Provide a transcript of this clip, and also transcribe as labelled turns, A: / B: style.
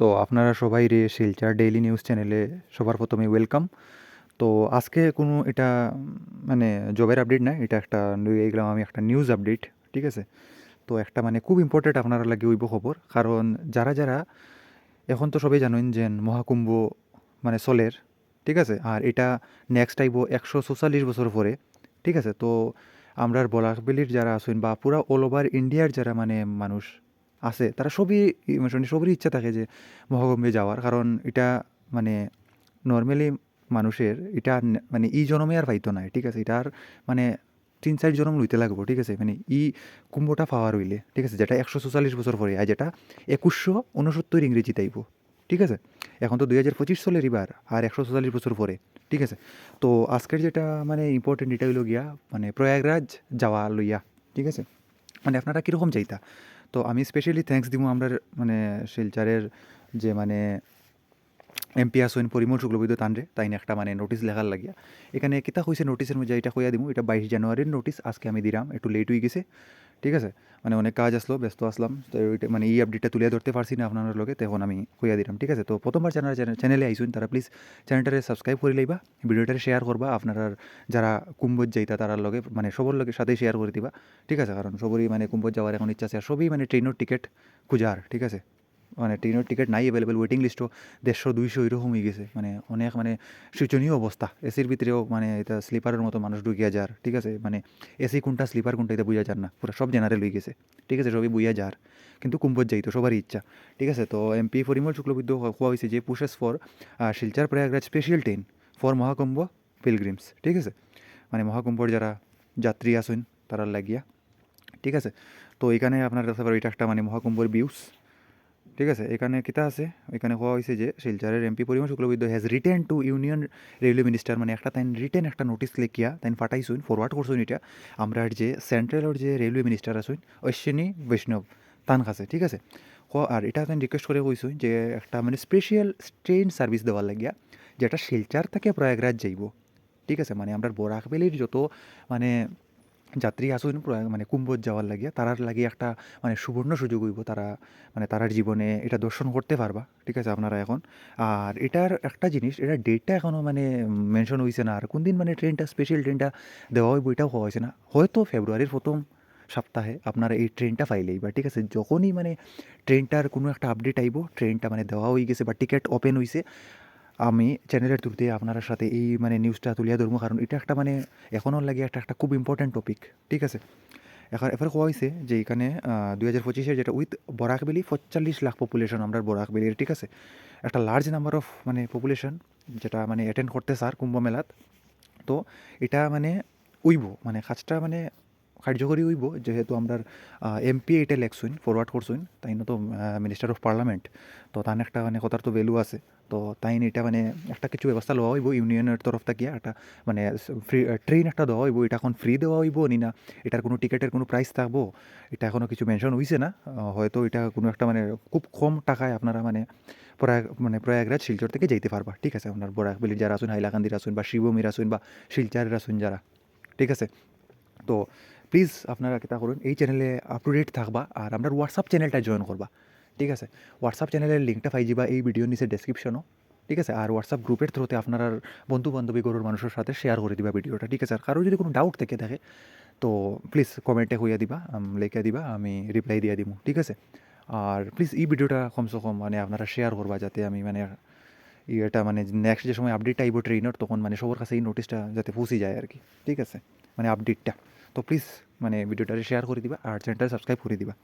A: তো আপনারা সবাই রে শিলচর ডেইলি নিউজ চ্যানেলে সবার প্রথমে ওয়েলকাম। তো আজকে কোনো এটা মানে জবের আপডেট না এটা একটা লইয়া গেলাম আমি একটা নিউজ আপডেট, ঠিক আছে? তো একটা মানে খুব ইম্পর্টেন্ট আপনারা লাগে হইব খবর, কারণ যারা যারা, এখন তো সবাই জানেন যে মহাকুম্ভ মানে সলের ঠিক আছে? আর এটা নেক্সট আইব একশো চৌচল্লিশ বছর পরে, ঠিক আছে? তো আমরার বলাকবেলির যারা আছেন বা পুরা অল ওভার ইন্ডিয়ার যারা মানে মানুষ আছে, তারা সবই মানে সবারই ইচ্ছা থাকে যে মহাকুম্ভে যাওয়ার। কারণ এটা মানে নর্মালি মানুষের এটা মানে ই জনমে আর পাইতো নাই ঠিক আছে? এটা আর মানে তিন, চার জনম লইতে লাগবো, ঠিক আছে? মানে ই কুম্ভটা পাওয়ার হইলে ঠিক আছে? যেটা একশো চৌচল্লিশ বছর পরে, আর যেটা একুশশো উনসত্তর ইংরেজি তাইব ঠিক আছে? এখন তো দুই হাজার পঁচিশ সালের এবার, আর একশো চৌচল্লিশ বছর পরে, ঠিক আছে? তো আজকের যেটা মানে ইম্পর্টেন্ট এটা হইল গিয়া মানে প্রয়াগরাজ যাওয়া লইয়া, ঠিক আছে? মানে আপনারা কীরকম চাইতা? তো আমি স্পেশালি থ্যাঙ্কস দিব আমরা মানে শিলচারের যে মানে এমপি আসইন পরিমল শুক্লবৈদ্য তানরে তাই একটা মানে নোটিস লেখার লাগিয়া। এখানে কিতা হয়েছে নোটিসের মধ্যে, এটা কইয়া দিব এটা বাইশ জানুয়ারির নোটিস আজকে আমি দিলাম একটু লেট হয়ে গেছে। ঠিক আছে? মানে অনেক কাজ আসলো ব্যস্ত আসলাম তো এটা মানে এই আপডেটটা তুলে ধরতে পারছি না আপনার লগে তখন আমি কইয়া দিলাম ঠিক আছে? তো প্রথমবার যারা চ্যানেলে আইসুন তারা প্লিজ চ্যানেলটারে সাবস্ক্রাইব করে লইবা ভিডিওটারে শেয়ার করবা আপনারা যারা কুম্ভজ যাইতা তারার লগে মানে সবার লগে সাথে শেয়ার করে দিবা, ঠিক আছে? কারণ সবরই মানে কুম্ভজ যাওয়ার এখন ইচ্ছা আছে আর সবই মানে ট্রেনের টিকিট খুঁজার ঠিক আছে? মানে ট্রেনের টিকিট নাই অ্যাভেলেবেল ওয়েটিং লিস্টও দেড়শো, দুইশো এরকম হয়ে গেছে। মানে অনেক মানে শোচনীয় অবস্থা। এসির ভিতরেও মানে এটা স্লিপারের মতো মানুষ ঢুকিয়া যার, ঠিক আছে? মানে এসি কোনটা স্লিপার কোনটা এটা বুঝা যার না। পুরো সব জেনারেল হয়ে গেছে, ঠিক আছে? সবই বুঝা যার। কিন্তু কুম্ভত যাইতো, সবারই ইচ্ছা, ঠিক আছে? তো এমপি পরিমল শুক্লবৈদ্য কোয়া হয়েছে যে pushes for Silchar Prayagraj special train for Mahakumbh pilgrims ঠিক আছে? মানে মহাকুম্ভর যারা যাত্রী আসেন, তারা লাগিয়া, ঠিক আছে? তো এখানে আপনার দেখতে পারো এটা একটা মানে মহাকুম্ভর বিউস ঠিক আছে? এখানে কিতা আছে? এখানে কোয়া হয়েছে যে শিলচরের MP Parimal Shuklabaidya has written to union railway minister মানে একটা তাই রিটেন একটা নোটিস লেখিয়া তাই ফাটাইছুন ফরওয়ার্ড করছুন এটা আমরা যে সেন্ট্রালের যে রেলওয়ে মিনিস্টার আছেন, অশ্বিনী বৈষ্ণব তান কাছে ঠিক আছে? আর এটা তাই রিকোয়েস্ট করে কইছুন যে একটা মানে স্পেশাল ট্রেন সার্ভিস দেওয়ার লাগিয়া, যেটা শিলচার থেকে প্রয়াগরাজ যাইব। ঠিক আছে? মানে আমরা বরাকবেলির যত মানে যাত্রী আসুন মানে কুম্ভত যাওয়ার লাগিয়া তারার লাগিয়ে একটা মানে সুবর্ণ সুযোগ হইব তারা মানে তারার জীবনে এটা দর্শন করতে পারবা, ঠিক আছে আপনারা এখন। আর এটার একটা জিনিস, এটা ডেটটা এখনও মানে মেনশন হয়েছে না, আর কোন দিন মানে ট্রেনটা স্পেশাল ট্রেনটা দেওয়া হইব এটাও হওয়া হয়েছে না। হয়তো ফেব্রুয়ারির প্রথম সপ্তাহে আপনারা এই ট্রেনটা পাইলেই বা ঠিক আছে? যখনই মানে ট্রেনটার কোনো একটা আপডেট আইব ট্রেনটা মানে দেওয়া হয়ে গেছে বা টিকিট ওপেন হয়েছে আমি চ্যানেলের থ্রুতে আপনার সাথে এই মানে নিউজটা তুলিয়া ধরবো, কারণ এটা একটা মানে এখনও লাগে একটা একটা খুব ইম্পর্ট্যান্ট টপিক ঠিক আছে? এখন এবার কোয়া হয়েছে যে এখানে দুই হাজার পঁচিশে যেটা উইথ বরাকবেলি পঁয়তাল্লিশ লাখ পপুলেশন আমরা বরাকবেলির ঠিক আছে? একটা লার্জ নাম্বার অফ মানে পপুলেশন যেটা মানে অ্যাটেন্ড করতে স্যার কুম্ভ মেলাত। তো এটা মানে উইব মানে কাজটা মানে কার্যকরী হইব, যেহেতু আমরা এমপি এটা লেখছুন ফরওয়ার্ড করছুন তাই তো মিনিস্টার অফ পার্লামেন্ট তো তার একটা মানে কথার তো ভ্যালু আছে, তো তাই এটা মানে একটা কিছু ব্যবস্থা লওয়া হইব, ইউনিয়নের তরফ থেকে একটা মানে ফ্রি ট্রেন একটা দেওয়া হইব, এটা এখন ফ্রি দেওয়া হইব, নি না এটার কোনো টিকিটের কোনো প্রাইস থাকব, এটা এখনও কিছু মেনশন হয়েছে না হয়তো এটা কোনো একটা মানে খুব কম টাকায় আপনারা মানে প্রয়াগ মানে প্রয়াগরাজ, শিলচর থেকে যাইতে পারবা, ঠিক আছে? আপনার বরাকবেলির যারা আসুন হাইলাকান্দির আসুন বা শিবমীর আসুন বা শিলচারের আসুন যারা, ঠিক আছে? তো প্লিজ আপনারা কিতা করুন, এই চ্যানেলে আপ টু ডেট থাকবা আর আমরা হোয়াটসঅ্যাপ চ্যানেলটা জয়েন করবা, ঠিক আছে? হোয়াটসঅ্যাপ চ্যানেলের লিঙ্কটা পাই যাবা এই ভিডিওর নিচে ডেসক্রিপশনও ঠিক আছে? আর হোয়াটসঅ্যাপ গ্রুপের থ্রুতে আপনার বন্ধু বান্ধবী গরুর মানুষের সাথে শেয়ার করে দিবা ভিডিওটা ঠিক আছে? আর কারও যদি কোনো ডাউট থেকে থাকে, তো প্লিজ কমেন্টে হইয়া দিবা লেখা দিবা, আমি রিপ্লাই দিয়া দিব ঠিক আছে? আর প্লিজ এই ভিডিওটা কমসে কম মানে আপনারা শেয়ার করবা যাতে আমি মানে ইয়েটা মানে নেক্সট যে সময় আপডেট আইব ট্রেনের তখন মানে সবার কাছে এই নোটিশটা যাতে পৌঁছে যায় আর কি ঠিক আছে? মানে আপডেটটা তো প্লিজ মানে ভিডিওটা শেয়ার করে দিবা আর চ্যানেলটা সাবস্ক্রাইব করে দিবা।